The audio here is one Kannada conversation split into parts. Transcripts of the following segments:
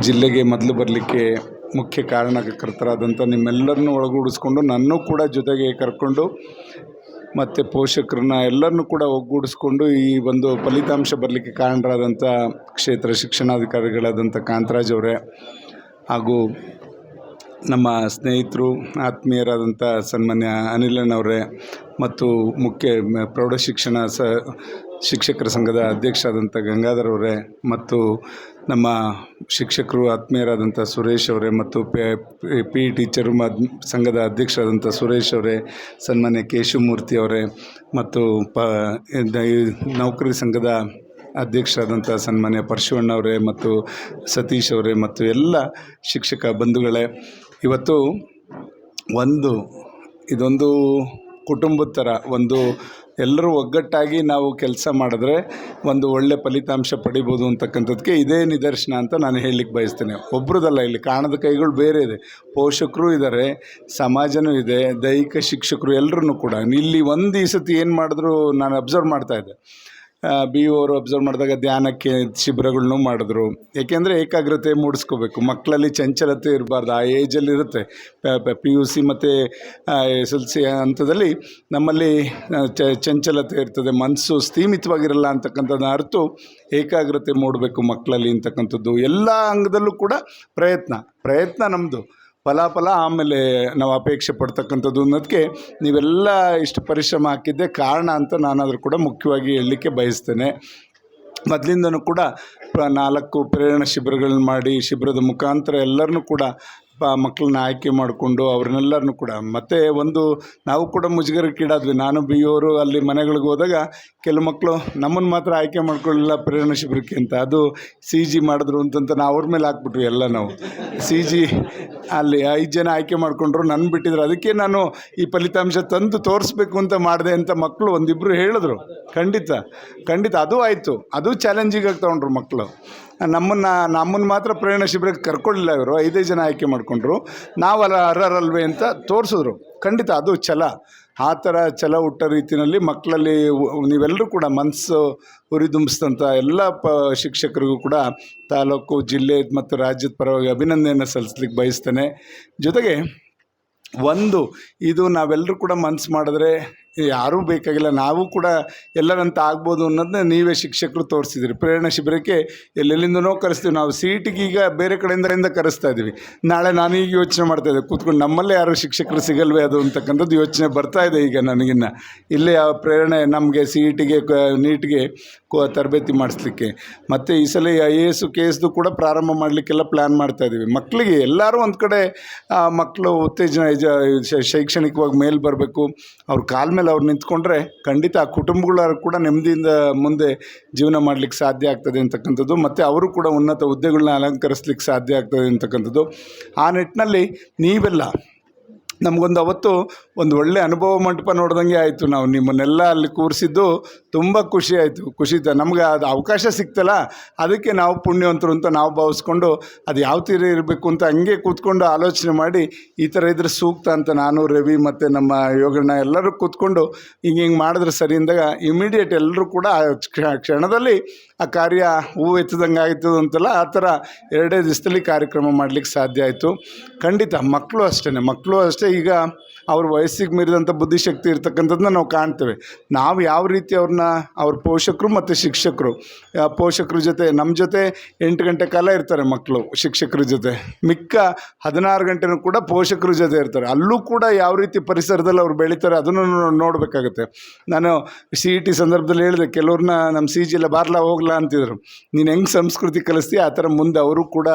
ಜಿಲ್ಲೆಗೆ ಮೊದಲು ಬರಲಿಕ್ಕೆ ಮುಖ್ಯ ಕಾರಣಕರ್ತರಾದಂಥ ನಿಮ್ಮೆಲ್ಲರನ್ನೂ ಒಳಗೂಡಿಸ್ಕೊಂಡು ನನ್ನೂ ಕೂಡ ಜೊತೆಗೆ ಕರ್ಕೊಂಡು ಮತ್ತು ಪೋಷಕರನ್ನ ಎಲ್ಲರನ್ನೂ ಕೂಡ ಒಗ್ಗೂಡಿಸ್ಕೊಂಡು ಈ ಒಂದು ಫಲಿತಾಂಶ ಬರಲಿಕ್ಕೆ ಕಾರಣರಾದಂಥ ಕ್ಷೇತ್ರ ಶಿಕ್ಷಣಾಧಿಕಾರಿಗಳಾದಂಥ ಕಾಂತರಾಜ್ ಅವರೇ ಹಾಗೂ ನಮ್ಮ ಸ್ನೇಹಿತರು, ಆತ್ಮೀಯರಾದಂಥ ಸನ್ಮಾನ್ಯ ಅನಿಲಣ್ಣವರೇ ಮತ್ತು ಮುಖ್ಯ ಪ್ರೌಢಶಿಕ್ಷಣ ಸ ಶಿಕ್ಷಕರ ಸಂಘದ ಅಧ್ಯಕ್ಷರಾದಂಥ ಗಂಗಾಧರ್ ಅವರೇ ಮತ್ತು ನಮ್ಮ ಶಿಕ್ಷಕರು ಆತ್ಮೀಯರಾದಂಥ ಸುರೇಶ್ ಅವರೇ ಮತ್ತು ಪಿ ಇ ಟೀಚರು ಮ ಸಂಘದ ಅಧ್ಯಕ್ಷರಾದಂಥ ಸುರೇಶ್ ಅವರೇ, ಸನ್ಮಾನ್ಯ ಕೇಶವಮೂರ್ತಿ ಅವರೇ ಮತ್ತು ಪ ನೌಕರಿ ಸಂಘದ ಅಧ್ಯಕ್ಷರಾದಂಥ ಸನ್ಮಾನ್ಯ ಪರಶುವಣ್ಣ ಅವರೇ ಮತ್ತು ಸತೀಶ್ ಅವರೇ ಮತ್ತು ಎಲ್ಲ ಶಿಕ್ಷಕ ಬಂಧುಗಳೇ. ಇವತ್ತು ಒಂದು, ಇದೊಂದು ಕುಟುಂಬದ ಥರ, ಒಂದು ಎಲ್ಲರೂ ಒಗ್ಗಟ್ಟಾಗಿ ನಾವು ಕೆಲಸ ಮಾಡಿದ್ರೆ ಒಂದು ಒಳ್ಳೆ ಫಲಿತಾಂಶ ಪಡಿಬೋದು ಅಂತಕ್ಕಂಥದ್ದಕ್ಕೆ ಇದೇ ನಿದರ್ಶನ ಅಂತ ನಾನು ಹೇಳಲಿಕ್ಕೆ ಬಯಸ್ತೇನೆ. ಒಬ್ರದಲ್ಲ ಇಲ್ಲಿ ಕಾಣದ ಕೈಗಳು ಬೇರೆ ಇದೆ. ಪೋಷಕರು ಇದ್ದಾರೆ, ಸಮಾಜನೂ ಇದೆ, ದೈಹಿಕ ಶಿಕ್ಷಕರು ಎಲ್ಲರೂ ಕೂಡ. ಇಲ್ಲಿ ಒಂದು ಈ ಸತಿ ಏನು ಮಾಡಿದ್ರು ನಾನು ಅಬ್ಸರ್ವ್ ಮಾಡ್ತಾ ಇದ್ದೆ. ಬಿ ಒ ಅವರು ಅಬ್ಸರ್ವ್ ಮಾಡಿದಾಗ ಧ್ಯಾನಕ್ಕೆ ಶಿಬಿರಗಳ್ನೂ ಮಾಡಿದ್ರು. ಏಕೆಂದರೆ ಏಕಾಗ್ರತೆ ಮೂಡಿಸ್ಕೋಬೇಕು. ಮಕ್ಕಳಲ್ಲಿ ಚಂಚಲತೆ ಇರಬಾರ್ದು. ಆ ಏಜಲ್ಲಿ ಇರುತ್ತೆ. ಪಿ ಯು ಸಿ ಮತ್ತು ಎಸ್ ಎಲ್ ಸಿ ಹಂತದಲ್ಲಿ ನಮ್ಮಲ್ಲಿ ಚಂಚಲತೆ ಇರ್ತದೆ. ಮನಸ್ಸು ಸ್ಥೀಮಿತವಾಗಿರಲ್ಲ ಅಂತಕ್ಕಂಥದ್ದು ಅರ್ಥು ಏಕಾಗ್ರತೆ ಮೂಡಬೇಕು ಮಕ್ಕಳಲ್ಲಿ ಅಂತಕ್ಕಂಥದ್ದು. ಎಲ್ಲ ಅಂಗದಲ್ಲೂ ಕೂಡ ಪ್ರಯತ್ನ. ಪ್ರಯತ್ನ ನಮ್ಮದು ಫಲಾಫಲ ಆಮೇಲೆ ನಾವು ಅಪೇಕ್ಷೆ ಪಡ್ತಕ್ಕಂಥದ್ದು ಅನ್ನೋದಕ್ಕೆ ನೀವೆಲ್ಲ ಇಷ್ಟು ಪರಿಶ್ರಮ ಹಾಕಿದ್ದೆ ಕಾರಣ ಅಂತ ನಾನಾದರೂ ಕೂಡ ಮುಖ್ಯವಾಗಿ ಹೇಳಲಿಕ್ಕೆ ಬಯಸ್ತೇನೆ. ಮೊದಲಿಂದನೂ ಕೂಡ ನಾಲ್ಕು ಪ್ರೇರಣಾ ಶಿಬಿರಗಳನ್ನ ಮಾಡಿ, ಶಿಬಿರದ ಮುಖಾಂತರ ಎಲ್ಲರನ್ನೂ ಕೂಡ ಮಕ್ಕಳನ್ನ ಆಯ್ಕೆ ಮಾಡಿಕೊಂಡು ಅವ್ರನ್ನೆಲ್ಲರನ್ನು ಕೂಡ. ಮತ್ತು ಒಂದು ನಾವು ಕೂಡ ಮುಜುಗರಕ್ಕೀಡಾದ್ವಿ ನಾನು ಬಿ ಅವರು ಅಲ್ಲಿ ಮನೆಗಳಿಗೆ ಹೋದಾಗ ಕೆಲವು ಮಕ್ಕಳು ನಮ್ಮನ್ನು ಮಾತ್ರ ಆಯ್ಕೆ ಮಾಡ್ಕೊಳ್ಳಿಲ್ಲ ಪ್ರೇರಣಾ ಶಿಬಿರಕ್ಕೆ ಅಂತ. ಅದು ಸಿ ಜಿ ಮಾಡಿದ್ರು ಅಂತಂತ ನಾವು ಅವ್ರ ಮೇಲೆ ಹಾಕ್ಬಿಟ್ವಿ ಎಲ್ಲ ನಾವು. ಸಿ ಜಿ ಅಲ್ಲಿ ಐದು ಜನ ಆಯ್ಕೆ ಮಾಡಿಕೊಂಡ್ರು ನನ್ನ ಬಿಟ್ಟಿದ್ರು. ಅದಕ್ಕೆ ನಾನು ಈ ಫಲಿತಾಂಶ ತಂದು ತೋರಿಸ್ಬೇಕು ಅಂತ ಮಾಡಿದೆ ಅಂತ ಮಕ್ಕಳು ಒಂದಿಬ್ಬರು ಹೇಳಿದ್ರು. ಖಂಡಿತ ಖಂಡಿತ. ಅದು ಆಯಿತು. ಅದು ಚಾಲೆಂಜಿಗಾಗಿ ತೊಗೊಂಡ್ರು ಮಕ್ಕಳು. ನಮ್ಮನ್ನು ನಮ್ಮನ್ನು ಮಾತ್ರ ಪ್ರೇರಣಾ ಶಿಬಿರಕ್ಕೆ ಕರ್ಕೊಳ್ಳಿಲ್ಲ ಇವರು. ಐದೇ ಜನ ಆಯ್ಕೆ ಮಾಡಿಕೊಂಡ್ರು. ನಾವಲ್ಲ ಅರ್ಹರಲ್ವೇ ಅಂತ ತೋರಿಸಿದ್ರು. ಖಂಡಿತ ಅದು ಛಲ. ಆ ಥರ ಛಲ ಹುಟ್ಟ ರೀತಿಯಲ್ಲಿ ಮಕ್ಕಳಲ್ಲಿ ನೀವೆಲ್ಲರೂ ಕೂಡ ಮನಸ್ಸು ಹುರಿದುಂಬಿಸಿದಂಥ ಎಲ್ಲ ಪ, ಶಿಕ್ಷಕರಿಗೂ ಕೂಡ ತಾಲೂಕು, ಜಿಲ್ಲೆ ಮತ್ತು ರಾಜ್ಯದ ಪರವಾಗಿ ಅಭಿನಂದನೆಯನ್ನು ಸಲ್ಲಿಸ್ಲಿಕ್ಕೆ ಬಯಸ್ತೇನೆ. ಜೊತೆಗೆ, ಒಂದು, ಇದು ನಾವೆಲ್ಲರೂ ಕೂಡ ಮನಸ್ಸು ಮಾಡಿದ್ರೆ ಯಾರೂ ಬೇಕಾಗಿಲ್ಲ, ನಾವು ಕೂಡ ಎಲ್ಲರಂತ ಆಗ್ಬೋದು ಅನ್ನೋದನ್ನ ನೀವೇ ಶಿಕ್ಷಕರು ತೋರಿಸಿದ್ರಿ. ಪ್ರೇರಣಾ ಶಿಬಿರಕ್ಕೆ ಎಲ್ಲೆಲ್ಲಿಂದನೋ ಕರೆಸ್ತೀವಿ. ನಾವು ಸೀಟಿಗೆ ಈಗ ಬೇರೆ ಕಡೆಯಿಂದ ಕರೆಸ್ತಾ ಇದ್ದೀವಿ. ನಾಳೆ ನಾನು ಈಗ ಯೋಚನೆ ಮಾಡ್ತಾ ಇದ್ದೆ, ಕೂತ್ಕೊಂಡು ನಮ್ಮಲ್ಲೇ ಯಾರು ಶಿಕ್ಷಕರು ಸಿಗಲ್ವೇ ಅದು ಅಂತಕ್ಕಂಥದ್ದು ಯೋಚನೆ ಬರ್ತಾ ಇದೆ ಈಗ ನನಗಿನ್ನ. ಇಲ್ಲೇ ಆ ಪ್ರೇರಣೆ ನಮಗೆ ಸಿ ಟಿಗೆ ನೀಟ್ಗೆ ಕೋ, ತರಬೇತಿ ಮಾಡಿಸ್ಲಿಕ್ಕೆ. ಮತ್ತು ಈ ಸಲ ಐ ಎ ಎಸ್ ಕೆ ಎಸ್ದು ಕೂಡ ಪ್ರಾರಂಭ ಮಾಡಲಿಕ್ಕೆಲ್ಲ ಪ್ಲ್ಯಾನ್ ಮಾಡ್ತಾ ಇದ್ದೀವಿ. ಮಕ್ಕಳಿಗೆ ಎಲ್ಲರೂ ಒಂದು ಕಡೆ ಮಕ್ಕಳು ಉತ್ತೇಜನ ಶೈಕ್ಷಣಿಕವಾಗಿ ಮೇಲೆ ಬರಬೇಕು. ಅವ್ರ ಕಾಲ ಮೇಲೆ ಅವ್ರು ನಿಂತ್ಕೊಂಡ್ರೆ ಖಂಡಿತ ಆ ಕುಟುಂಬಗಳ ಕೂಡ ನೆಮ್ಮದಿಯಿಂದ ಮುಂದೆ ಜೀವನ ಮಾಡಲಿಕ್ಕೆ ಸಾಧ್ಯ ಆಗ್ತದೆ ಅಂತಕ್ಕಂಥದ್ದು, ಮತ್ತು ಅವರು ಕೂಡ ಉನ್ನತ ಹುದ್ದೆಗಳನ್ನ ಅಲಂಕರಿಸ್ಲಿಕ್ಕೆ ಸಾಧ್ಯ ಆಗ್ತದೆ ಅಂತಕ್ಕಂಥದ್ದು. ಆ ನಿಟ್ಟಿನಲ್ಲಿ ನೀವೆಲ್ಲ ನಮಗೊಂದು ಅವತ್ತು ಒಂದು ಒಳ್ಳೆ ಅನುಭವ ಮಂಟಪ ನೋಡ್ದಂಗೆ ಆಯಿತು ನಾವು. ನಿಮ್ಮನ್ನೆಲ್ಲ ಅಲ್ಲಿ ಕೂರಿಸಿದ್ದು ತುಂಬ ಖುಷಿ ಆಯಿತು. ಖುಷಿ ನಮ್ಗೆ ಅದು ಅವಕಾಶ ಸಿಕ್ತಲ್ಲ, ಅದಕ್ಕೆ ನಾವು ಪುಣ್ಯವಂತರು ಅಂತ ನಾವು ಭಾವಿಸ್ಕೊಂಡು ಅದು ಯಾವ ತೀರ ಇರಬೇಕು ಅಂತ ಹಂಗೆ ಕೂತ್ಕೊಂಡು ಆಲೋಚನೆ ಮಾಡಿ ಈ ಥರ ಇದ್ರೆ ಸೂಕ್ತ ಅಂತ ನಾನು, ರವಿ ಮತ್ತು ನಮ್ಮ ಯೋಗಣ್ಣ ಎಲ್ಲರೂ ಕೂತ್ಕೊಂಡು ಹಿಂಗೆ ಹಿಂಗೆ ಮಾಡಿದ್ರೆ ಸರಿ ಅಂದಾಗ ಇಮಿಡಿಯೇಟ್ ಎಲ್ಲರೂ ಕೂಡ ಕ್ಷಣದಲ್ಲಿ ಆ ಕಾರ್ಯ ಹೂವು ಎತ್ತದಂಗೆ ಆಯ್ತು ಅಂತಲ್ಲ ಆ ಥರ ಎರಡೇ ದಿವಸದಲ್ಲಿ ಕಾರ್ಯಕ್ರಮ ಮಾಡಲಿಕ್ಕೆ ಸಾಧ್ಯ ಆಯಿತು. ಖಂಡಿತ ಮಕ್ಕಳು ಅಷ್ಟೇ ಮಕ್ಕಳು ಅಷ್ಟೇ ಈಗ ಅವ್ರ ವಯಸ್ಸಿಗೆ ಮೀರಿದಂಥ ಬುದ್ಧಿಶಕ್ತಿ ಇರ್ತಕ್ಕಂಥದ್ದನ್ನ ನಾವು ಕಾಣ್ತೇವೆ. ನಾವು ಯಾವ ರೀತಿ ಅವ್ರನ್ನ, ಅವ್ರ ಪೋಷಕರು ಮತ್ತು ಶಿಕ್ಷಕರು ಪೋಷಕರ ಜೊತೆ, ನಮ್ಮ ಜೊತೆ ಎಂಟು ಗಂಟೆ ಕಾಲ ಇರ್ತಾರೆ ಮಕ್ಕಳು ಶಿಕ್ಷಕರ ಜೊತೆ. ಮಿಕ್ಕ ಹದಿನಾರು ಗಂಟೆನೂ ಕೂಡ ಪೋಷಕರ ಜೊತೆ ಇರ್ತಾರೆ. ಅಲ್ಲೂ ಕೂಡ ಯಾವ ರೀತಿ ಪರಿಸರದಲ್ಲಿ ಅವ್ರು ಬೆಳೀತಾರೆ ಅದನ್ನು ನೋಡಬೇಕಾಗುತ್ತೆ. ನಾನು ಸಿ ಇ ಟಿ ಸಂದರ್ಭದಲ್ಲಿ ಹೇಳಿದೆ, ಕೆಲವ್ರನ್ನ ನಮ್ಮ ಸಿ ಜಿ ಎಲ್ಲ ಬಾರ್ಲಾ ಹೋಗ್ಲಾ ಅಂತಿದ್ರು. ನೀನು ಹೆಂಗೆ ಸಂಸ್ಕೃತಿ ಕಲಿಸ್ತೀಯ? ಆ ಥರ ಮುಂದೆ ಅವರು ಕೂಡ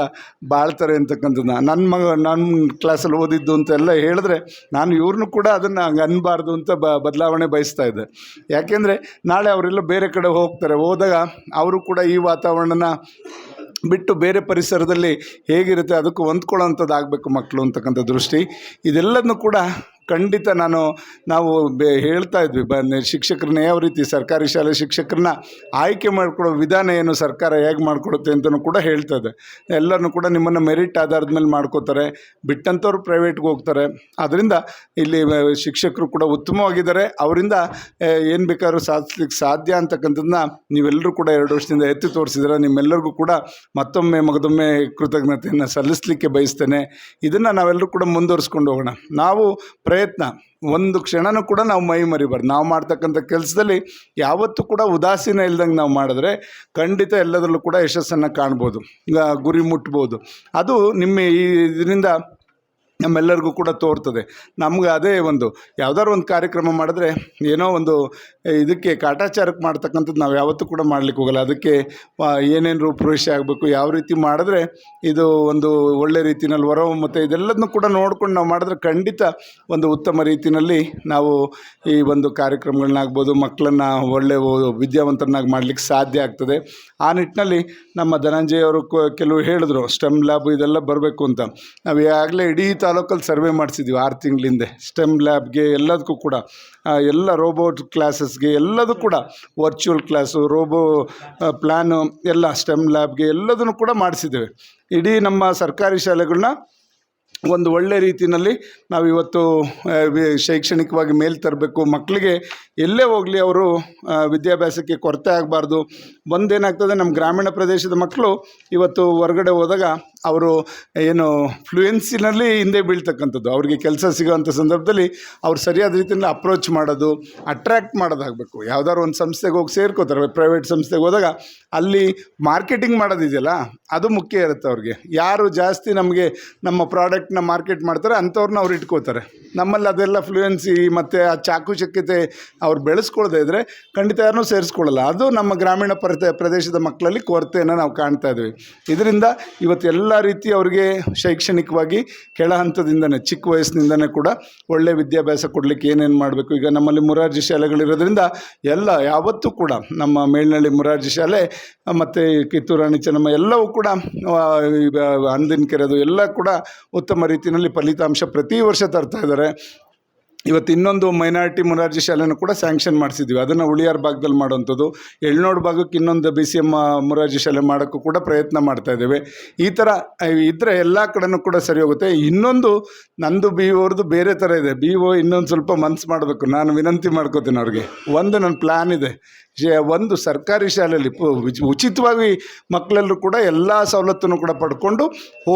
ಬಾಳ್ತಾರೆ ಅಂತಕ್ಕಂಥದ್ದನ್ನ ನನ್ನ ಮಗ ನನ್ನ ಕ್ಲಾಸಲ್ಲಿ ಓದಿದ್ದು ಅಂತೆಲ್ಲ ಹೇಳಿದ್ರೆ ನಾನು ಇವ್ರನ್ನೂ ಕೂಡ ಅದನ್ನು ಹಂಗೆ ಅನ್ನಬಾರ್ದು ಅಂತ ಬ, ಬದಲಾವಣೆ ಬಯಸ್ತಾ ಇದ್ದೆ. ಯಾಕೆಂದರೆ ನಾಳೆ ಅವರೆಲ್ಲ ಬೇರೆ ಕಡೆ ಹೋಗ್ತಾರೆ. ಹೋದಾಗ ಅವರು ಕೂಡ ಈ ವಾತಾವರಣನ ಬಿಟ್ಟು ಬೇರೆ ಪರಿಸರದಲ್ಲಿ ಹೇಗಿರುತ್ತೆ ಅದಕ್ಕೆ ಹೊಂದ್ಕೊಳ್ಳೋಂಥದ್ದು ಆಗಬೇಕು ಮಕ್ಕಳು ಅಂತಕ್ಕಂಥ ದೃಷ್ಟಿ. ಇದೆಲ್ಲದನ್ನು ಕೂಡ ಖಂಡಿತ ನಾನು, ನಾವು ಬೆ, ಹೇಳ್ತಾ ಇದ್ವಿ, ಬ ಶಿಕ್ಷಕರನ್ನ ಯಾವ ರೀತಿ ಸರ್ಕಾರಿ ಶಾಲೆ ಶಿಕ್ಷಕರನ್ನ ಆಯ್ಕೆ ಮಾಡಿಕೊಡೋ ವಿಧಾನ ಏನು ಸರ್ಕಾರ ಹೇಗೆ ಮಾಡಿಕೊಡುತ್ತೆ ಅಂತಲೂ ಕೂಡ ಹೇಳ್ತಾ ಇದೆ. ಎಲ್ಲರನ್ನೂ ಕೂಡ ನಿಮ್ಮನ್ನು ಮೆರಿಟ್ ಆಧಾರದ ಮೇಲೆ ಮಾಡ್ಕೋತಾರೆ ಬಿಟ್ಟಂಥವ್ರು ಪ್ರೈವೇಟ್ಗೆ ಹೋಗ್ತಾರೆ. ಅದರಿಂದ ಇಲ್ಲಿ ಶಿಕ್ಷಕರು ಕೂಡ ಉತ್ತಮವಾಗಿದ್ದಾರೆ. ಅವರಿಂದ ಏನು ಬೇಕಾದ್ರೂ ಸಾಧಿಸ್ಲಿಕ್ಕೆ ಸಾಧ್ಯ ಅಂತಕ್ಕಂಥದ್ದನ್ನ ನೀವೆಲ್ಲರೂ ಕೂಡ ಎರಡು ವರ್ಷದಿಂದ ಎತ್ತಿ ತೋರಿಸಿದ್ರೆ ನಿಮ್ಮೆಲ್ಲರಿಗೂ ಕೂಡ ಮತ್ತೊಮ್ಮೆ ಮಗದೊಮ್ಮೆ ಕೃತಜ್ಞತೆಯನ್ನು ಸಲ್ಲಿಸಲಿಕ್ಕೆ ಬಯಸ್ತೇನೆ. ಇದನ್ನು ನಾವೆಲ್ಲರೂ ಕೂಡ ಮುಂದುವರಿಸ್ಕೊಂಡು ಹೋಗೋಣ. ನಾವು ಪ್ರಯತ್ನ. ಒಂದು ಕ್ಷಣನೂ ಕೂಡ ನಾವು ಮೈ ಮರಿಬಾರ್ದು. ನಾವು ಮಾಡ್ತಕ್ಕಂಥ ಕೆಲಸದಲ್ಲಿ ಯಾವತ್ತೂ ಕೂಡ ಉದಾಸೀನ ಇಲ್ದಂಗೆ ನಾವು ಮಾಡಿದ್ರೆ ಖಂಡಿತ ಎಲ್ಲದರಲ್ಲೂ ಕೂಡ ಯಶಸ್ಸನ್ನು ಕಾಣ್ಬೋದು. ಗುರಿ ಮುಟ್ಬೋದು. ಅದು ನಿಮ್ಮ ಈ ಇದರಿಂದ ನಮ್ಮೆಲ್ಲರಿಗೂ ಕೂಡ ತೋರ್ತದೆ. ನಮ್ಗೆ ಅದೇ ಒಂದು, ಯಾವ್ದಾದ್ರು ಒಂದು ಕಾರ್ಯಕ್ರಮ ಮಾಡಿದ್ರೆ ಏನೋ ಒಂದು ಇದಕ್ಕೆ ಕಾಟಾಚಾರಕ್ಕೆ ಮಾಡ್ತಕ್ಕಂಥದ್ದು ನಾವು ಯಾವತ್ತೂ ಕೂಡ ಮಾಡ್ಲಿಕ್ಕೆ ಹೋಗಲ್ಲ. ಅದಕ್ಕೆ ಏನೇನು ರೂಪುರೇಷೆ ಆಗಬೇಕು, ಯಾವ ರೀತಿ ಮಾಡಿದ್ರೆ ಇದು ಒಂದು ಒಳ್ಳೆ ರೀತಿಯಲ್ಲಿ ಹೊರಹೊಮ್ಮುತ್ತೆ ಇದೆಲ್ಲದನ್ನು ಕೂಡ ನೋಡ್ಕೊಂಡು ನಾವು ಮಾಡಿದ್ರೆ ಖಂಡಿತ ಒಂದು ಉತ್ತಮ ರೀತಿಯಲ್ಲಿ ನಾವು ಈ ಒಂದು ಕಾರ್ಯಕ್ರಮಗಳನ್ನಾಗ್ಬೋದು, ಮಕ್ಕಳನ್ನು ಒಳ್ಳೆ ವಿದ್ಯಾವಂತರನ್ನಾಗಿ ಮಾಡಲಿಕ್ಕೆ ಸಾಧ್ಯ ಆಗ್ತದೆ. ಆ ನಿಟ್ಟಿನಲ್ಲಿ ನಮ್ಮ ಧನಂಜಯ ಅವರು ಕೆಲವು ಹೇಳಿದ್ರು, ಸ್ಟೆಮ್ ಲ್ಯಾಬ್ ಇದೆಲ್ಲ ಬರಬೇಕು ಅಂತ. ನಾವು ಈಗಾಗಲೇ ಇಡೀ ತಾಲೂಕಲ್ಲಿ ಸರ್ವೆ ಮಾಡಿಸಿದ್ವಿ ಆರು ತಿಂಗಳಿಂದೆ. ಸ್ಟೆಮ್ ಲ್ಯಾಬ್ಗೆ ಎಲ್ಲದಕ್ಕೂ ಕೂಡ ಎಲ್ಲ ರೋಬೋಟ್ ಕ್ಲಾಸಸ್ಗೆ ಎಲ್ಲದೂ ಕೂಡ, ವರ್ಚುವಲ್ ಕ್ಲಾಸು, ರೋಬೋ ಪ್ಲ್ಯಾನು ಎಲ್ಲ ಸ್ಟೆಮ್ ಲ್ಯಾಬ್ಗೆ ಎಲ್ಲದನ್ನು ಕೂಡ ಮಾಡಿಸಿದ್ದೇವೆ. ಇಡೀ ನಮ್ಮ ಸರ್ಕಾರಿ ಶಾಲೆಗಳನ್ನ ಒಂದು ಒಳ್ಳೆ ರೀತಿಯಲ್ಲಿ ನಾವು ಇವತ್ತು ಶೈಕ್ಷಣಿಕವಾಗಿ ಮೇಲೆ ತರಬೇಕು. ಮಕ್ಕಳಿಗೆ ಎಲ್ಲೇ ಹೋಗಲಿ ಅವರು ವಿದ್ಯಾಭ್ಯಾಸಕ್ಕೆ ಕೊರತೆ ಆಗಬಾರ್ದು. ಒಂದೇನಾಗ್ತದೆ ನಮ್ಮ ಗ್ರಾಮೀಣ ಪ್ರದೇಶದ ಮಕ್ಕಳು ಇವತ್ತು ಹೊರಗಡೆ ಹೋದಾಗ ಅವರು ಏನು ಫ್ಲೂಯೆನ್ಸಿನಲ್ಲಿ ಹಿಂದೆ ಬೀಳ್ತಕ್ಕಂಥದ್ದು. ಅವ್ರಿಗೆ ಕೆಲಸ ಸಿಗೋವಂಥ ಸಂದರ್ಭದಲ್ಲಿ ಅವ್ರು ಸರಿಯಾದ ರೀತಿಯಲ್ಲಿ ಅಪ್ರೋಚ್ ಮಾಡೋದು ಅಟ್ರ್ಯಾಕ್ಟ್ ಮಾಡೋದಾಗಬೇಕು. ಯಾವ್ದಾದ್ರು ಒಂದು ಸಂಸ್ಥೆಗೆ ಹೋಗಿ ಸೇರ್ಕೋತಾರೆ. ಪ್ರೈವೇಟ್ ಸಂಸ್ಥೆಗೆ ಹೋದಾಗ ಅಲ್ಲಿ ಮಾರ್ಕೆಟಿಂಗ್ ಮಾಡೋದಿದೆಯಲ್ಲ, ಅದು ಮುಖ್ಯ ಇರುತ್ತೆ ಅವ್ರಿಗೆ. ಯಾರು ಜಾಸ್ತಿ ನಮಗೆ ನಮ್ಮ ಪ್ರಾಡಕ್ಟ್ನ ಮಾರ್ಕೆಟ್ ಮಾಡ್ತಾರೆ ಅಂಥವ್ರನ್ನ ಅವ್ರು ಇಟ್ಕೋತಾರೆ. ನಮ್ಮಲ್ಲಿ ಅದೆಲ್ಲ ಫ್ಲೂಯೆನ್ಸಿ ಮತ್ತು ಆ ಚಾಕುಚಕ್ಯತೆ ಅವ್ರು ಬೆಳೆಸ್ಕೊಳ್ದೇ ಇದ್ದರೆ ಖಂಡಿತ ಯಾರನ್ನೂ ಸೇರಿಸ್ಕೊಳ್ಳಲ್ಲ. ಅದು ನಮ್ಮ ಗ್ರಾಮೀಣ ಪ್ರದೇ ಪ್ರದೇಶದ ಮಕ್ಕಳಲ್ಲಿ ಕೊರತೆಯನ್ನು ನಾವು ಕಾಣ್ತಾ ಇದ್ದೀವಿ. ಇದರಿಂದ ಇವತ್ತು ಎಲ್ಲ ರೀತಿ ಅವರಿಗೆ ಶೈಕ್ಷಣಿಕವಾಗಿ ಕೆಳ ಹಂತದಿಂದನೇ, ಚಿಕ್ಕ ವಯಸ್ಸಿನಿಂದನೇ ಕೂಡ ಒಳ್ಳೆ ವಿದ್ಯಾಭ್ಯಾಸ ಕೊಡಲಿಕ್ಕೆ ಏನೇನು ಮಾಡಬೇಕು? ಈಗ ನಮ್ಮಲ್ಲಿ ಮುರಾರ್ಜಿ ಶಾಲೆಗಳಿರೋದ್ರಿಂದ ಎಲ್ಲ, ಯಾವತ್ತೂ ಕೂಡ ನಮ್ಮ ಮೇಲ್ನಳ್ಳಿ ಮುರಾರ್ಜಿ ಶಾಲೆ, ಮತ್ತು ಕಿತ್ತೂರು ರಾಣಿ ಚೆನ್ನಮ್ಮ ಎಲ್ಲವೂ ಕೂಡ ಅಂದಿನ ಕೆರೆದು ಎಲ್ಲ ಕೂಡ ಉತ್ತಮ ರೀತಿಯಲ್ಲಿ ಫಲಿತಾಂಶ ಪ್ರತಿ ವರ್ಷ ತರ್ತಾ ಇದ್ದಾರೆ. ಇವತ್ತು ಇನ್ನೊಂದು ಮೈನಾರಿಟಿ ಮುರಾರ್ಜಿ ಶಾಲೆನೂ ಕೂಡ ಸ್ಯಾಂಕ್ಷನ್ ಮಾಡಿಸಿದ್ವಿ. ಅದನ್ನು ಉಳಿಯಾರ್ ಭಾಗದಲ್ಲಿ ಮಾಡುವಂಥದ್ದು. ಎಳ್ನೋಡು ಭಾಗಕ್ಕೆ ಇನ್ನೊಂದು ಬಿ ಸಿ ಎಂ ಮುರಾರ್ಜಿ ಶಾಲೆ ಮಾಡೋಕ್ಕೂ ಕೂಡ ಪ್ರಯತ್ನ ಮಾಡ್ತಾ ಇದ್ದೇವೆ. ಈ ಥರ ಇದ್ದರೆ ಎಲ್ಲ ಕಡೆನೂ ಕೂಡ ಸರಿ ಹೋಗುತ್ತೆ. ಇನ್ನೊಂದು, ನಂದು ಬಿ ಅವ್ರದ್ದು ಬೇರೆ ಥರ ಇದೆ. ಬಿ ಓ ಇನ್ನೊಂದು ಸ್ವಲ್ಪ ಮನ್ಸು ಮಾಡಬೇಕು. ನಾನು ವಿನಂತಿ ಮಾಡ್ಕೋತೀನಿ ಅವ್ರಿಗೆ. ಒಂದು ನನ್ನ ಪ್ಲ್ಯಾನ್ ಇದೆ. ಒಂದು ಸರ್ಕಾರಿ ಶಾಲೆಯಲ್ಲಿ ಉಚಿತವಾಗಿ ಮಕ್ಕಳೆಲ್ಲರೂ ಕೂಡ ಎಲ್ಲ ಸವಲತ್ತನ್ನು ಕೂಡ ಪಡ್ಕೊಂಡು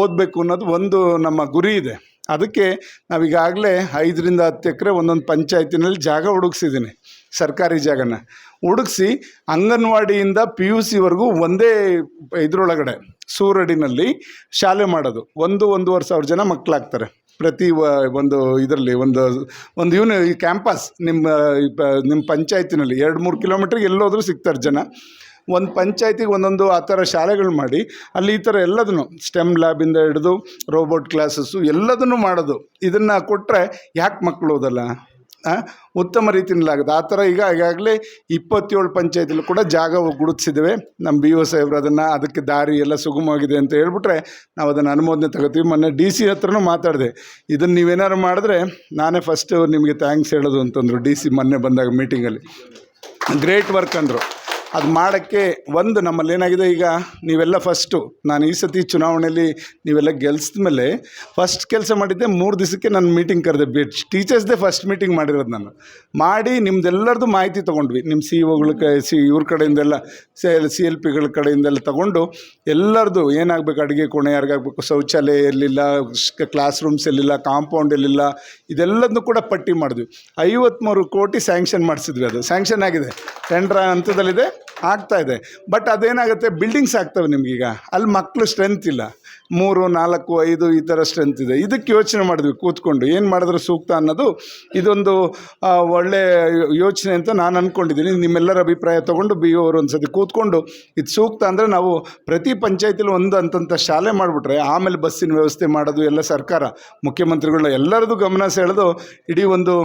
ಓದಬೇಕು ಅನ್ನೋದು ಒಂದು ನಮ್ಮ ಗುರಿ ಇದೆ. ಅದಕ್ಕೆ ನಾವೀಗಾಗಲೇ ಐದರಿಂದ ಹತ್ತು ಎಕರೆ ಒಂದೊಂದು ಪಂಚಾಯತಿನಲ್ಲಿ ಜಾಗ ಹುಡುಕ್ಸಿದ್ದೀನಿ, ಸರ್ಕಾರಿ ಜಾಗನ. ಹುಡುಕ್ಸಿ ಅಂಗನವಾಡಿಯಿಂದ ಪಿ ಯು ಸಿವರೆಗೂ ಒಂದೇ ಇದರೊಳಗಡೆ, ಸೂರಡಿನಲ್ಲಿ ಶಾಲೆ ಮಾಡೋದು. ಒಂದು ಒಂದೂವರೆ ಸಾವಿರ ಜನ ಮಕ್ಕಳಾಗ್ತಾರೆ ಪ್ರತಿ ಒಂದು ಇದರಲ್ಲಿ ಒಂದು ಒಂದು ಯೂನಿ ಕ್ಯಾಂಪಸ್ ನಿಮ್ಮ ನಿಮ್ಮ ಪಂಚಾಯತಿನಲ್ಲಿ ಎರಡು ಮೂರು ಕಿಲೋಮೀಟ್ರಿಗೆ ಎಲ್ಲೋದ್ರೂ ಸಿಗ್ತಾರೆ ಜನ. ಒಂದು ಪಂಚಾಯತಿಗೆ ಒಂದೊಂದು ಆ ಥರ ಶಾಲೆಗಳು ಮಾಡಿ ಅಲ್ಲಿ ಈ ಥರ ಎಲ್ಲದನ್ನು ಸ್ಟೆಮ್ ಲ್ಯಾಬಿಂದ ಹಿಡಿದು ರೋಬೋಟ್ ಕ್ಲಾಸಸ್ಸು ಎಲ್ಲದನ್ನು ಮಾಡೋದು. ಇದನ್ನು ಕೊಟ್ಟರೆ ಯಾಕೆ ಮಕ್ಕಳು ಓದಲ್ಲ? ಉತ್ತಮ ರೀತಿಯಲ್ಲಿ ಆಗುತ್ತೆ. ಆ ಥರ ಈಗ ಈಗಾಗಲೇ ಇಪ್ಪತ್ತೇಳು ಪಂಚಾಯತಿಲು ಕೂಡ ಜಾಗ ಗುರುತಿಸಿದ್ದೇವೆ. ನಮ್ಮ ಬಿ ಒ ಸಾಹೇಬ್ರು ಅದನ್ನು ಅದಕ್ಕೆ ದಾರಿ ಎಲ್ಲ ಸುಗಮವಾಗಿದೆ ಅಂತ ಹೇಳ್ಬಿಟ್ರೆ ನಾವು ಅದನ್ನು ಅನುಮೋದನೆ ತಗೋತೀವಿ. ಮೊನ್ನೆ ಡಿ ಸಿ ಹತ್ರನೂ ಮಾತಾಡಿದೆ. ಇದನ್ನು ನೀವೇನಾರು ಮಾಡಿದ್ರೆ ನಾನೇ ಫಸ್ಟು ನಿಮಗೆ ಥ್ಯಾಂಕ್ಸ್ ಹೇಳೋದು ಅಂತಂದರು. ಡಿ ಸಿ ಮೊನ್ನೆ ಬಂದಾಗ ಮೀಟಿಂಗಲ್ಲಿ ಗ್ರೇಟ್ ವರ್ಕ್ ಅಂದರು. ಅದು ಮಾಡೋಕ್ಕೆ ಒಂದು ನಮ್ಮಲ್ಲಿ ಏನಾಗಿದೆ ಈಗ ನೀವೆಲ್ಲ ಫಸ್ಟು ನಾನು ಈ ಸತಿ ಚುನಾವಣೆಯಲ್ಲಿ ನೀವೆಲ್ಲ ಗೆಲ್ಸಿದ ಮೇಲೆ ಫಸ್ಟ್ ಕೆಲಸ ಮಾಡಿದ್ದೆ, ಮೂರು ದಿವಸಕ್ಕೆ ನಾನು ಮೀಟಿಂಗ್ ಕರೆದೆ ಬಿ ಟೀಚರ್ಸ್ದೇ ಫಸ್ಟ್ ಮೀಟಿಂಗ್ ಮಾಡಿರೋದು ನಾನು. ಮಾಡಿ ನಿಮ್ದೆಲ್ಲರದ್ದು ಮಾಹಿತಿ ತೊಗೊಂಡ್ವಿ. ನಿಮ್ಮ ಸಿ ಒಗಳ ಕ, ಸಿ, ಇವ್ರ ಕಡೆಯಿಂದೆಲ್ಲ ಸಿ ಎಲ್ ಪಿಗಳ ಕಡೆಯಿಂದೆಲ್ಲ ತೊಗೊಂಡು ಎಲ್ಲರದು ಏನಾಗಬೇಕು, ಅಡುಗೆ ಕೋಣೆ ಯಾರಿಗಾಗಬೇಕು, ಶೌಚಾಲಯ ಎಲ್ಲಿಲ್ಲ ಕ್ಲಾಸ್ ರೂಮ್ಸ್ ಎಲ್ಲಿಲ್ಲ ಕಾಂಪೌಂಡ್ ಎಲ್ಲಿಲ್ಲ, ಇದೆಲ್ಲದನ್ನು ಕೂಡ ಪಟ್ಟಿ ಮಾಡಿದ್ವಿ. ಐವತ್ತ್ಮೂರು ಕೋಟಿ ಸ್ಯಾಂಕ್ಷನ್ ಮಾಡಿಸಿದ್ವಿ ಅದು. ಸ್ಯಾಂಕ್ಷನ್ ಆಗಿದೆ. ಟೆಂಡ್ರ ಹಂತದಲ್ಲಿದೆ. ಆಗ್ತಾ ಇದೆ. ಬಟ್ ಅದೇನಾಗುತ್ತೆ? ಬಿಲ್ಡಿಂಗ್ಸ್ ಆಗ್ತವೆ ನಿಮಗೀಗ. ಅಲ್ಲಿ ಮಕ್ಕಳು ಸ್ಟ್ರೆಂತ್ ಇಲ್ಲ. ಮೂರು, ನಾಲ್ಕು, ಐದು ಈ ಥರ ಸ್ಟ್ರೆಂತ್ ಇದೆ. ಇದಕ್ಕೆ ಯೋಚನೆ ಮಾಡಿದ್ವಿ ಕೂತ್ಕೊಂಡು. ಏನು ಮಾಡಿದ್ರೆ ಸೂಕ್ತ ಅನ್ನೋದು ಇದೊಂದು ಒಳ್ಳೆ ಯೋಚನೆ ಅಂತ ನಾನು ಅಂದ್ಕೊಂಡಿದ್ದೀನಿ ನಿಮ್ಮೆಲ್ಲರ ಅಭಿಪ್ರಾಯ ತೊಗೊಂಡು ಬಿ ಅವರು ಒಂದು ಸತಿ ಕೂತ್ಕೊಂಡು ಇದು ಸೂಕ್ತ ಅಂದರೆ ನಾವು ಪ್ರತಿ ಪಂಚಾಯತಿಲಿ ಒಂದು ಅಂತಂತ ಶಾಲೆ ಮಾಡಿಬಿಟ್ರೆ, ಆಮೇಲೆ ಬಸ್ಸಿನ ವ್ಯವಸ್ಥೆ ಮಾಡೋದು, ಎಲ್ಲ ಸರ್ಕಾರ ಮುಖ್ಯಮಂತ್ರಿಗಳನ್ನ ಎಲ್ಲರದು ಗಮನ ಸೆಳೆದು ಇಡೀ ಒಂದು